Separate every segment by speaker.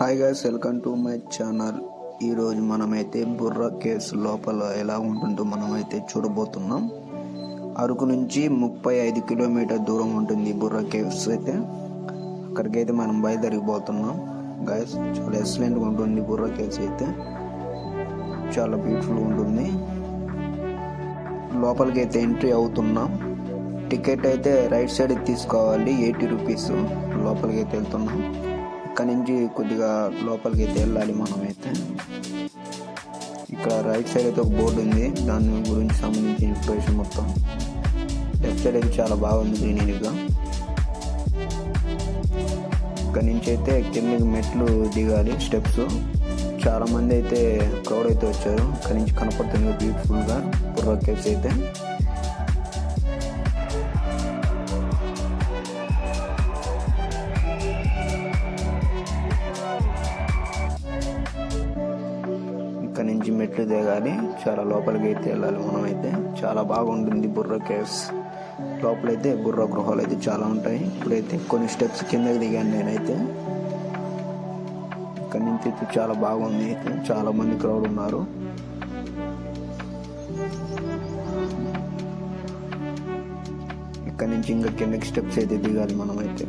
Speaker 1: Hi guys welcome to my channel ఈరోజు మనమైతే బుర్ర కేవ్స్ లోపల ఎలా ఉంటుందో మనమైతే చూడబోతున్నాం. అరకు నుంచి ముప్పై ఐదు కిలోమీటర్ దూరం ఉంటుంది బుర్ర కేవ్స్ అయితే. అక్కడికైతే మనం బయలుదేరిపోతున్నాం. గైస్ చాలా ఎక్సలెంట్గా ఉంటుంది బుర్ర కేవ్స్ అయితే. చాలా బ్యూటిఫుల్గా ఉంటుంది. లోపలికి అయితే ఎంట్రీ అవుతున్నాం. టికెట్ అయితే రైట్ సైడ్ తీసుకోవాలి ఎయిటీ రూపీస్ లోపలికి అయితే వెళ్తున్నాం. ఇక్కడ నుంచి కొద్దిగా లోపలికి అయితే వెళ్ళాలి మనమైతే. ఇక్కడ రైట్ సైడ్ అయితే ఒక బోర్డు ఉంది. దాని గురించి సంబంధించిన ఇన్ఫర్మేషన్ మొత్తం. లెఫ్ట్ సైడ్ అయితే చాలా బాగుంది గ్రీనరీగా ఇక్కడ నుంచి అయితే కిందకి మెట్లు దిగాలి స్టెప్స్. చాలా మంది అయితే క్రౌడ్ అయితే వచ్చారు. ఇక్కడ నుంచి కనపడుతుంది బ్యూటిఫుల్గా బుర్రా కేవ్స్ అయితే. నుంచి మెట్లు దిగాలి. చాలా లోపలికి అయితే వెళ్ళాలి మనమైతే. చాలా బాగుంటుంది బుర్ర కేవ్స్. లోపలైతే బుర్ర గృహాలు అయితే చాలా ఉంటాయి. ఇప్పుడైతే కొన్ని స్టెప్స్ కిందకి దిగాను నేనైతే. ఇక్కడ నుంచి అయితే చాలా బాగుంది అయితే. చాలా మంది క్రౌడ్ ఉన్నారు. ఇక్కడ నుంచి ఇంకా కిందకి స్టెప్స్ అయితే దిగాలి మనమైతే.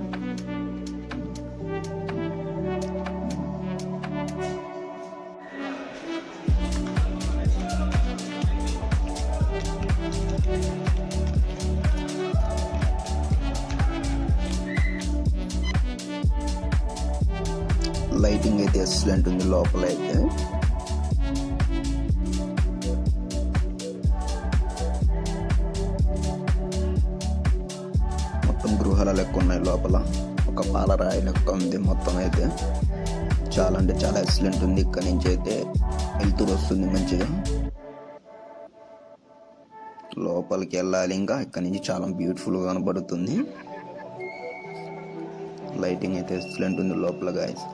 Speaker 1: లైటింగ్ అయితే ఎక్సలెంట్ ఉంది లోపల అయితే. మొత్తం గృహాల లెక్క ఉన్నాయి లోపల. ఒక పాలరాయి లెక్క ఉంది మొత్తం అయితే. చాలా అంటే చాలా ఎక్సలెంట్ ఉంది. ఇక్కడ నుంచి అయితే వెళ్తురు వస్తుంది మంచిగా. లోపలికి వెళ్ళాలి ఇంకా. ఇక్కడ నుంచి చాలా బ్యూటిఫుల్గా కనబడుతుంది. లైటింగ్ అయితే ఎక్సలెంట్ ఉంది లోపల గాయస్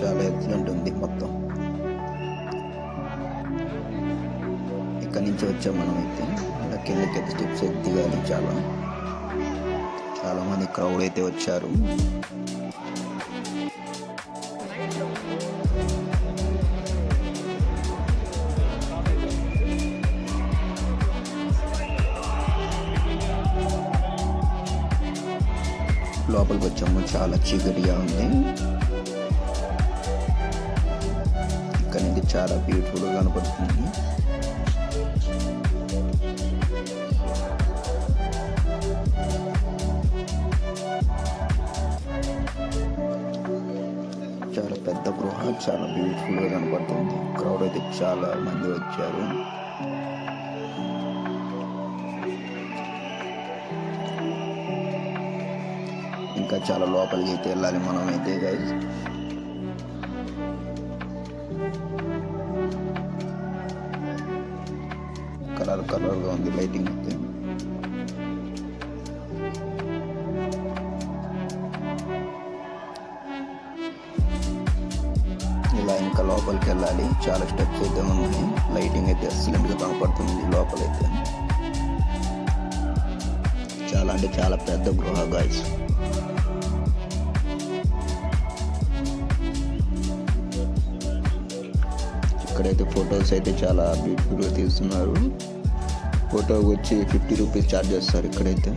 Speaker 1: చాలా ఎక్సలెంట్ ఉంది మొత్తం. ఇక్కడ నుంచి వచ్చాం మనం అయితే ఇలా కిందకి అయితే స్టెప్స్ దిగాలి చాలా. చాలా మంది క్రౌడ్ అయితే వచ్చారు. లోపలికి వచ్చాము. చాలా చీకటిగా ఉంది. చాలా బ్యూటిఫుల్ కనపడుతుంది. చాలా పెద్ద గృహ చాలా బ్యూటిఫుల్గా కనపడుతుంది. క్రౌడ్ అయితే చాలా మంది వచ్చారు. ఇంకా చాలా లోపలికి అయితే వెళ్ళాలి మనం అయితే కలర్ కలర్గా ఉంది లైటింగ్ అయితే. ఇలా ఇంకా లోపలికి వెళ్ళాలి. చాలా స్టెప్స్ అయితే ఉన్నాయి. లైటింగ్ అయితే ఎక్సలెంట్గా కనపడుతుంది లోపలైతే. చాలా అంటే చాలా పెద్ద గృహ గాయస్ ఇక్కడైతే ఫొటోస్ అయితే చాలా బ్యూటిఫుల్గా తీస్తున్నారు. ఫోటో వచ్చి ఫిఫ్టీ రూపీస్ ఛార్జ్ చేస్తారు ఇక్కడైతే.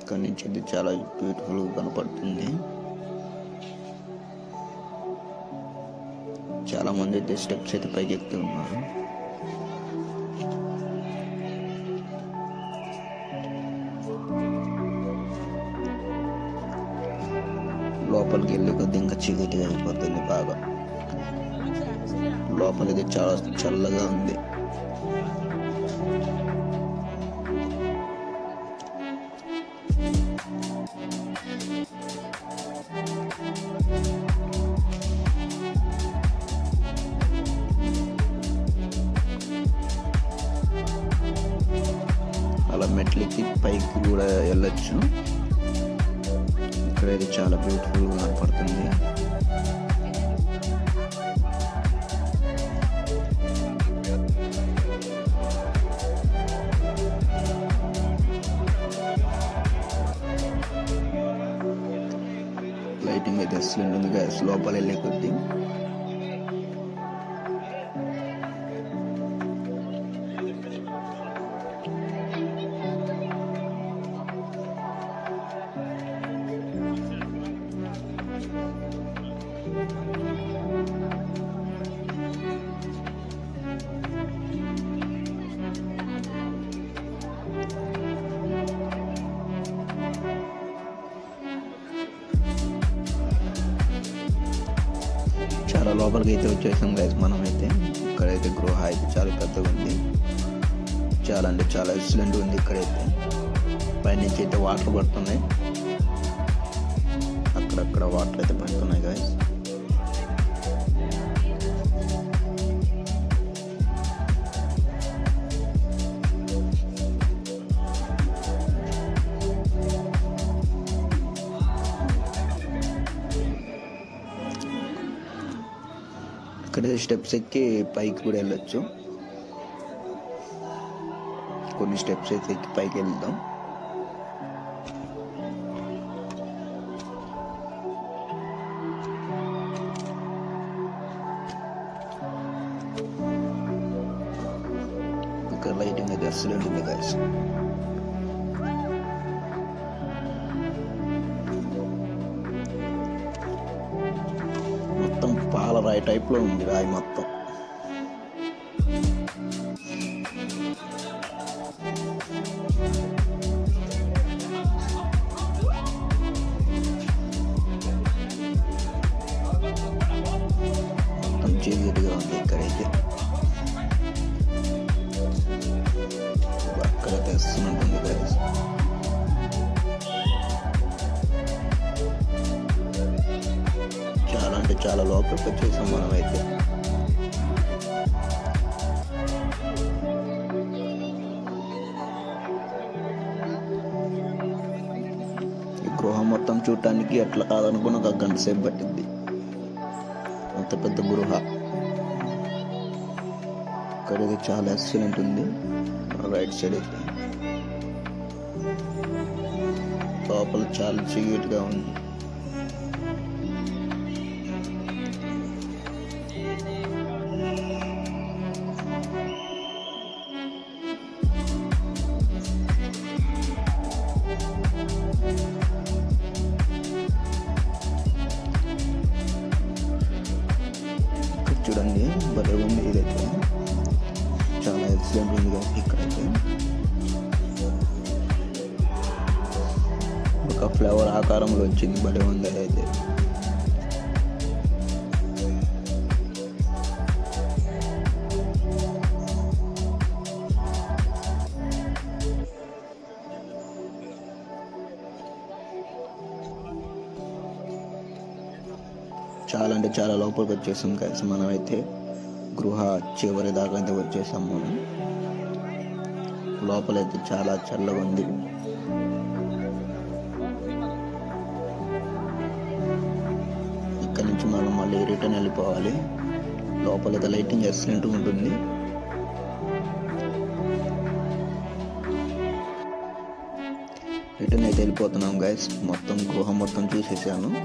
Speaker 1: ఇక్కడ నుంచి అయితే చాలా బ్యూటిఫుల్గా కనపడుతుంది. చాలా మంది అయితే స్టెప్స్ అయితే పైకి ఎక్కుతున్నారు లోపలికి వెళ్ళి కొద్ది ఇంకా చీకటిగా అయిపోతుంది బాగా. లోపలికి చాలా చల్లగా ఉంది. అలా మెట్లకి పైకి కూడా వెళ్ళొచ్చు. అనేది చాలా బ్యూటిఫుల్గా కనపడుతుంది లోపలికి అయితే వచ్చేసాం గైస్ మనమైతే ఇక్కడైతే గృహ అయితే చాలా పెద్దగా ఉంది. చాలా అంటే చాలా ఎక్సలెంట్ ఉంది ఇక్కడైతే. పైనుంచి అయితే వాటర్ పడుతున్నాయి. అక్కడక్కడ వాటర్ అయితే పడుతున్నాయి గైస్ ఇక్కడ స్టెప్స్ ఎక్కి పైకి కూడా వెళ్ళొచ్చు. కొన్ని స్టెప్స్ అయితే ఎక్కి పైకి వెళ్దాం. ఇక్కడ లైటింగ్ అయితే అస్సలు ఉంటుంది గాయస్ మొత్తం పాల రాయి టైప్లో ఉంది రాయి మొత్తం. లోపలికి వచ్చేసాం మనం అయితే ఈ గృహ మొత్తం చూడటానికి ఎట్లా కాదనుకుని ఒక గంట సేపు పట్టింది అంత పెద్ద గృహ. ఇక్కడైతే చాలా ఎక్సలెంట్ ఉంది. రైట్ సైడ్ అయితే. లోపల చాలా చీకటిగా ఉంది. ఫ్లవర్ ఆకారంలో వచ్చింది భలే ఉంది అయితే. చాలా అంటే చాలా లోపలికి వచ్చేసాం కలిసి మనం అయితే గృహ చివరి దాకా అయితే వచ్చేసాం మనం. లోపలైతే చాలా చల్లగా ఉంది. మళ్ళీ రిటర్న్ వెళ్ళిపోవాలి. లోపల లైటింగ్ ఎక్సలెంట్ ఉంటుంది. రిటర్న్ అయితే వెళ్ళిపోతున్నాం గైస్ మొత్తం గృహ మొత్తం చూసేసాను.